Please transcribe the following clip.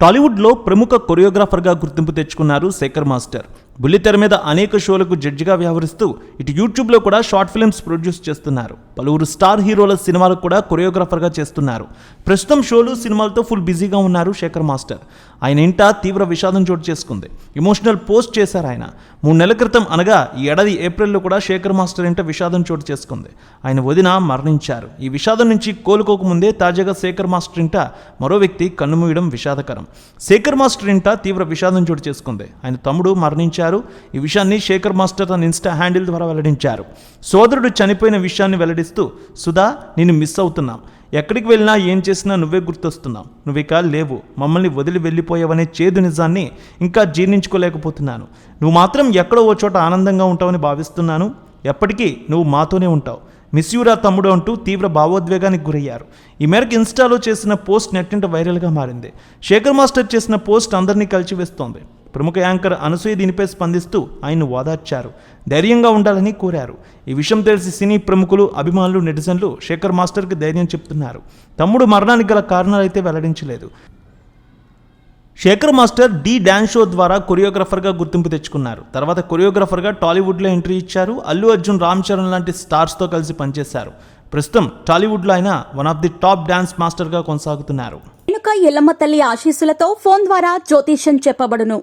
టాలీవుడ్లో ప్రముఖ కొరియోగ్రాఫర్గా గుర్తింపు తెచ్చుకున్నారు శేఖర్ మాస్టర్. బుల్లితెర మీద అనేక షోలకు జడ్జిగా వ్యవహరిస్తూ ఇటు యూట్యూబ్లో కూడా షార్ట్ ఫిల్మ్స్ ప్రొడ్యూస్ చేస్తున్నారు. పలువురు స్టార్ హీరోల సినిమాలకు కూడా కొరియోగ్రాఫర్గా చేస్తున్నారు. ప్రస్తుతం షోలు సినిమాలతో ఫుల్ బిజీగా ఉన్నారు శేఖర్ మాస్టర్. ఆయన ఇంట తీవ్ర విషాదం చోటు చేసుకుంది. ఎమోషనల్ పోస్ట్ చేశారు ఆయన. మూడు నెలల క్రితం అనగా ఈ ఏడాది ఏప్రిల్లో కూడా శేఖర్ మాస్టర్ ఇంట విషాదం చోటు చేసుకుంది. ఆయన వదిన మరణించారు. ఈ విషాదం నుంచి కోలుకోకముందే తాజాగా శేఖర్ మాస్టర్ ఇంట మరో వ్యక్తి కన్నుమూయడం విషాదకరం. శేఖర్ మాస్టర్ ఇంట తీవ్ర విషాదం చోటు చేసుకుంది. ఆయన తమ్ముడు మరణించారు. ఈ విషయాన్ని శేఖర్ మాస్టర్ తన ఇన్స్టా హ్యాండిల్ ద్వారా వెల్లడించారు. సోదరుడు చనిపోయిన విషయాన్ని వెల్లడిస్తూ సుధా నేను మిస్ అవుతున్నాం. ఎక్కడికి వెళ్ళినా ఏం చేసినా నువ్వే గుర్తొస్తున్నావు. ఇక లేవు. మమ్మల్ని వదిలి వెళ్ళిపోయావనే చేదు నిజాన్ని ఇంకా జీర్ణించుకోలేకపోతున్నాను. నువ్వు మాత్రం ఎక్కడో ఓ చోట ఆనందంగా ఉంటావని భావిస్తున్నాను. ఎప్పటికీ నువ్వు మాతోనే ఉంటావు. మిస్ యూరా తమ్ముడు అంటూ తీవ్ర భావోద్వేగానికి గురయ్యారు. ఈ మేరకు ఇన్స్టాలో చేసిన పోస్ట్ నెట్టింట వైరల్గా మారింది. శేఖర్ మాస్టర్ చేసిన పోస్ట్ అందరినీ కలిచివేస్తోంది ప్రముఖ యాంకర్ అనసూయ దీనిపై స్పందిస్తూ ఆయన్ను ఓదార్చారు ధైర్యంగా ఉండాలని కోరారు. ఈ విషయం తెలిసి సినీ ప్రముఖులు అభిమానులు నెటిజన్లు శేఖర్ మాస్టర్కి ధైర్యం చెప్తున్నారు. తమ్ముడు మరణానికి గల కారణాలైతే వెల్లడించలేదు. Shekhar master Dhee dance show ద్వారా కొరియోగ్రాఫర్గా గుర్తింపు తెచ్చుకున్నారు. తర్వాత కొరియోగ్రాఫర్గా టాలీవుడ్లో ఎంట్రీ ఇచ్చారు. అల్లు అర్జున్ రామ్ చరణ్ లాంటి స్టార్స్తో కలిసి పనిచేశారు. ప్రస్తుతం టాలీవుడ్లో ఆయన one of the top dance మాస్టర్గా కొనసాగుతున్నారు. వెనుక ఎల్లమ్మ తల్లి ఆశీస్సులతో ఫోన్ ద్వారా జ్యోతిష్యం చెప్పబడును.